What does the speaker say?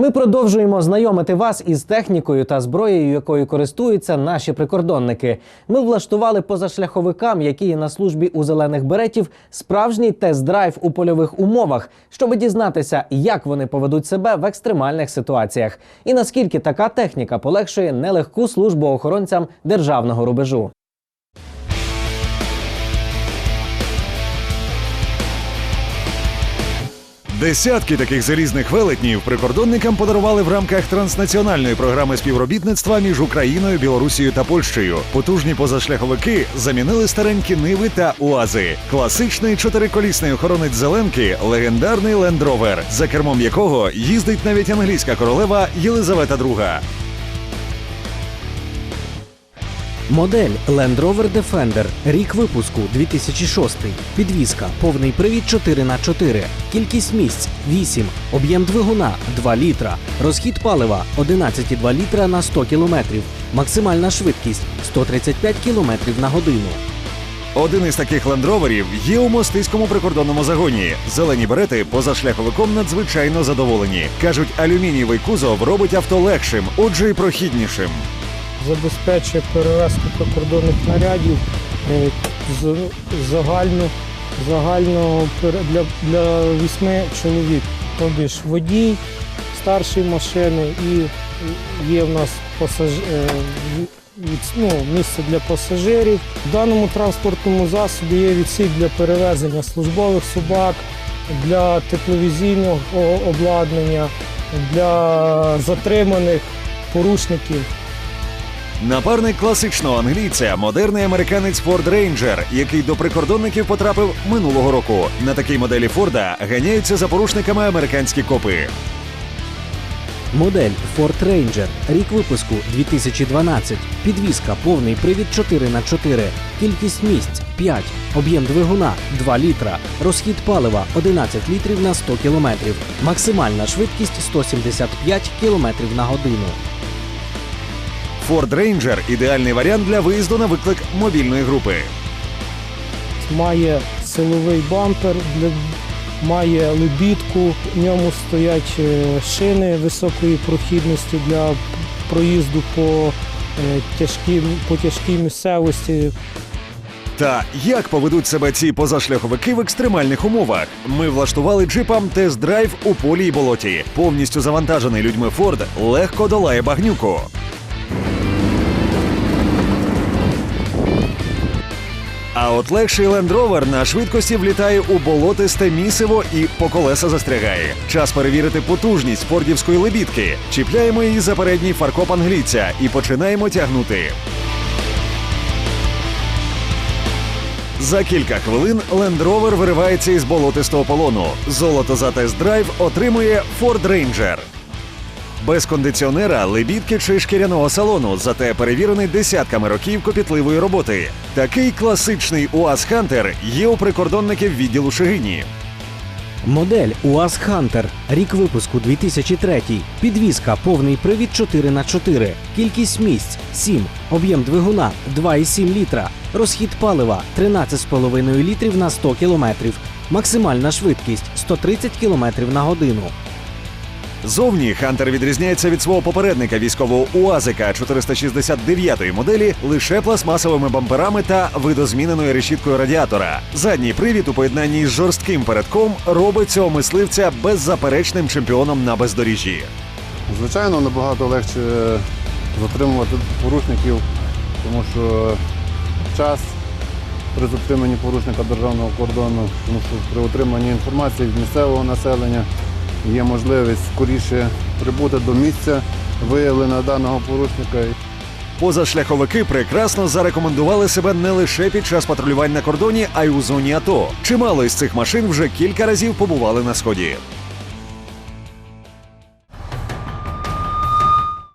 Ми продовжуємо знайомити вас із технікою та зброєю, якою користуються наші прикордонники. Ми влаштували позашляховикам, які є на службі у зелених беретів, справжній тест-драйв у польових умовах, щоб дізнатися, як вони поведуть себе в екстремальних ситуаціях, і наскільки така техніка полегшує нелегку службу охоронцям державного рубежу. Десятки таких залізних велетнів прикордонникам подарували в рамках транснаціональної програми співробітництва між Україною, Білорусією та Польщею. Потужні позашляховики замінили старенькі ниви та уази. Класичний чотириколісний охоронець зеленки легендарний Rover, за кермом якого їздить навіть англійська королева Єлизавета II. Модель Land Rover Defender, рік випуску 2006, підвізка, повний привід 4х4, кількість місць 8, об'єм двигуна 2 літра, розхід палива 11,2 літра на 100 кілометрів, максимальна швидкість 135 кілометрів на годину. Один із таких лендроверів є у мостиському прикордонному загоні. Зелені берети поза шляховиком надзвичайно задоволені. кажуть, алюмінієвий кузов робить авто легшим, отже, й прохіднішим. Забезпечує перевезку прикордонних нарядів е, з- загальну, загально для, для вісьми чоловік. Тобто ж водій, старший машини і є в нас пасаж... е, ну, місце для пасажирів. В даному транспортному засобі є відсік для перевезення службових собак, для тепловізійного обладнання, для затриманих порушників. Напарник класичного англійця, модерний американець Ford Ranger, який до прикордонників потрапив минулого року. На такій моделі Форда ганяються за порушниками американські копи. Модель Ford Ranger, рік випуску 2012, підвізка, повний привід 4х4, кількість місць 5, об'єм двигуна 2 літра, розхід палива 11 літрів на 100 кілометрів, максимальна швидкість 175 кілометрів на годину. Ford Ranger – ідеальний варіант для виїзду на виклик мобільної групи. має силовий бампер, має лебідку, в ньому стоять е, шини високої прохідності для проїзду по, е, тяжкій, по тяжкій місцевості. Та як поведуть себе ці позашляховики в екстремальних умовах? Ми влаштували джипам тест-драйв у полі й болоті. Повністю завантажений людьми Форд легко долає багнюку. А от легший Land Rover на швидкості влітає у болотисте місиво і по колеса застрягає. Час перевірити потужність фордівської лебідки. Чіпляємо її за передній фаркоп англійця і починаємо тягнути. За кілька хвилин Land Rover виривається із болотистого полону. Золото за тест-драйв отримує Ford Ranger. Без кондиціонера, лебідки чи шкіряного салону, зате перевірений десятками років копітливої роботи. Такий класичний УАЗ Хантер є у прикордонників відділу Шегині. Модель УАЗ Хантер, рік випуску 2003, підвізка, повний привід 4х4, кількість місць 7, об'єм двигуна 2,7 літра, розхід палива 13,5 літрів на 100 кілометрів, максимальна швидкість 130 кілометрів на годину. Зовні Хантер відрізняється від свого попередника військового УАЗика 469-ї моделі лише пластмасовими бамперами та видозміненою решіткою радіатора. Задній привід у поєднанні з жорстким передком робить цього мисливця беззаперечним чемпіоном на бездоріжжі. Звичайно, набагато легше затримувати порушників, тому що час при затриманні порушника державного кордону, тому що при отриманні інформації від місцевого населення є можливість скоріше прибути до місця виявлення даного порушника. Позашляховики прекрасно зарекомендували себе не лише під час патрулювань на кордоні, а й у зоні АТО. Чимало із цих машин вже кілька разів побували на сході.